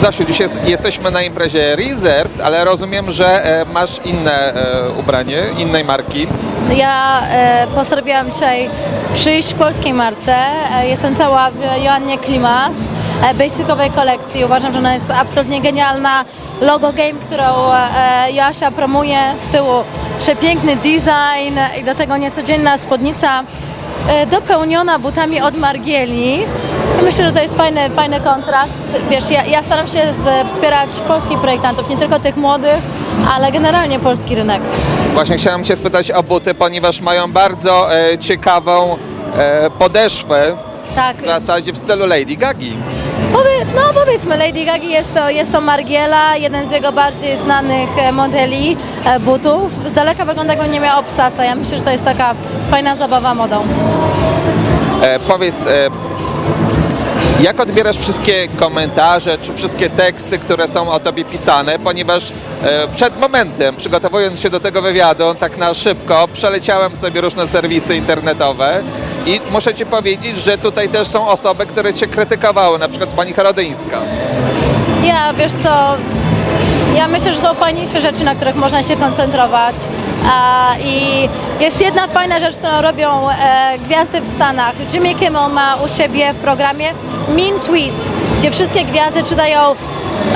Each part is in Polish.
Zasiu, jest, jesteśmy na imprezie Reserved, ale rozumiem, że e, masz inne e, ubranie, innej marki. Ja e, postanowiłam dzisiaj przyjść polskiej marce. E, jestem cała w Joannie Klimas, e, basicowej kolekcji. Uważam, że ona jest absolutnie genialna. Logo Game, którą Joasia promuje z tyłu. Przepiękny design i do tego niecodzienna spódnica dopełniona butami od Margieli. I myślę, że to jest fajny, fajny kontrast. Wiesz, ja, ja staram się z, wspierać polskich projektantów, nie tylko tych młodych, ale generalnie polski rynek. Właśnie chciałem Cię spytać o buty, ponieważ mają bardzo e, ciekawą e, podeszwę, Tak. w zasadzie w stylu Lady Gagi. Powie, no powiedzmy, Lady Gaga jest to, jest to Margiela, jeden z jego bardziej znanych e, modeli e, butów. Z daleka wygląda jakby nie miał obcasa. Ja myślę, że to jest taka fajna zabawa modą. E, powiedz, e, jak odbierasz wszystkie komentarze czy wszystkie teksty, które są o tobie pisane, ponieważ e, przed momentem, przygotowując się do tego wywiadu, tak na szybko, przeleciałem sobie różne serwisy internetowe i muszę ci powiedzieć, że tutaj też są osoby, które cię krytykowały, na przykład pani Karodyńska. Ja, wiesz co, ja myślę, że są fajniejsze rzeczy, na których można się koncentrować. I jest jedna fajna rzecz, którą robią e, gwiazdy w Stanach. Jimmy Kimmel ma u siebie w programie Mean Tweets, gdzie wszystkie gwiazdy czytają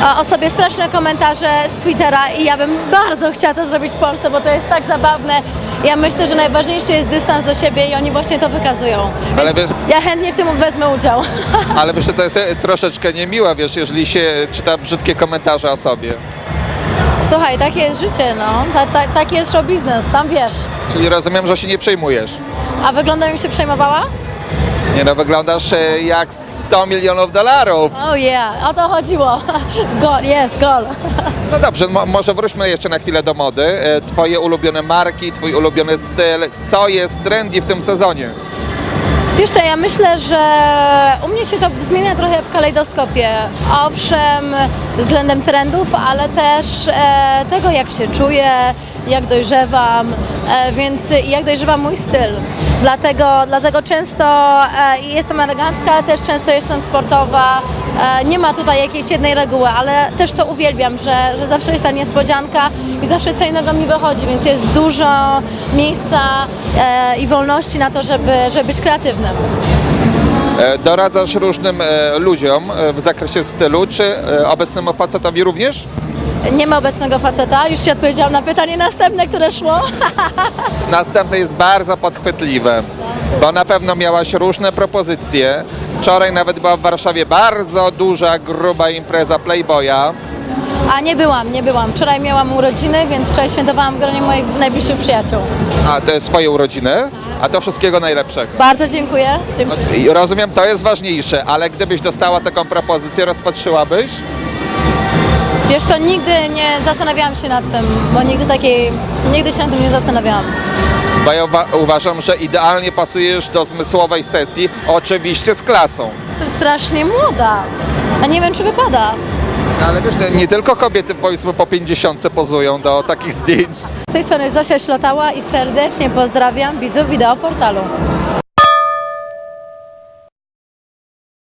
a, o sobie straszne komentarze z Twittera i ja bym bardzo chciała to zrobić w Polsce, bo to jest tak zabawne. Ja myślę, że najważniejszy jest dystans do siebie i oni właśnie to wykazują. Ale wiesz, Ja chętnie w tym wezmę udział. ale wiesz, to jest e, troszeczkę niemiłe, wiesz, jeżeli się czyta brzydkie komentarze o sobie. Słuchaj, takie jest życie, no. Ta, ta, taki jest show biznes, sam wiesz. Czyli rozumiem, że się nie przejmujesz. A wyglądam jak się przejmowała? Nie no, wyglądasz e, jak 100 milionów dolarów. Oh yeah, o to chodziło. Gol, jest, gol. No dobrze, mo- może wróćmy jeszcze na chwilę do mody. E, Twoje ulubione marki, twój ulubiony styl. Co jest trendy w tym sezonie? Wiesz co, ja myślę, że u mnie się to zmienia trochę w kalejdoskopie. Owszem, względem trendów, ale też e, tego, jak się czuję, jak dojrzewam, e, więc jak dojrzewa mój styl. Dlatego, dlatego często e, jestem elegancka, ale też często jestem sportowa. E, nie ma tutaj jakiejś jednej reguły, ale też to uwielbiam, że, że zawsze jest ta niespodzianka i zawsze co innego mi wychodzi, więc jest dużo miejsca e, i wolności na to, żeby, żeby być kreatywnym. E, Doradzasz różnym ludziom w zakresie stylu, czy obecnemu facetowi również? Nie ma obecnego faceta, już Ci odpowiedziałam na pytanie następne, które szło. Następne jest bardzo podchwytliwe, bo na pewno miałaś różne propozycje. Wczoraj nawet była w Warszawie bardzo duża, gruba impreza Playboya. A nie byłam, nie byłam. Wczoraj miałam urodziny, więc wczoraj świętowałam w gronie moich najbliższych przyjaciół. A to jest twoje urodziny? A to wszystkiego najlepszego. Bardzo dziękuję. dziękuję. I Rozumiem, to jest ważniejsze, ale gdybyś dostała taką propozycję, rozpatrzyłabyś? Wiesz co, nigdy nie zastanawiałam się nad tym, bo nigdy takiej, nigdy się nad tym nie zastanawiałam. Bo ja uwa- uważam, że idealnie pasujesz do zmysłowej sesji, oczywiście z klasą. Jestem strasznie młoda, a nie wiem, czy wypada. Ale wiesz, nie- nie tylko kobiety powiedzmy po 50 pozują do takich zdjęć. Z tej strony Zosia Ślotała i serdecznie pozdrawiam widzów wideo portalu.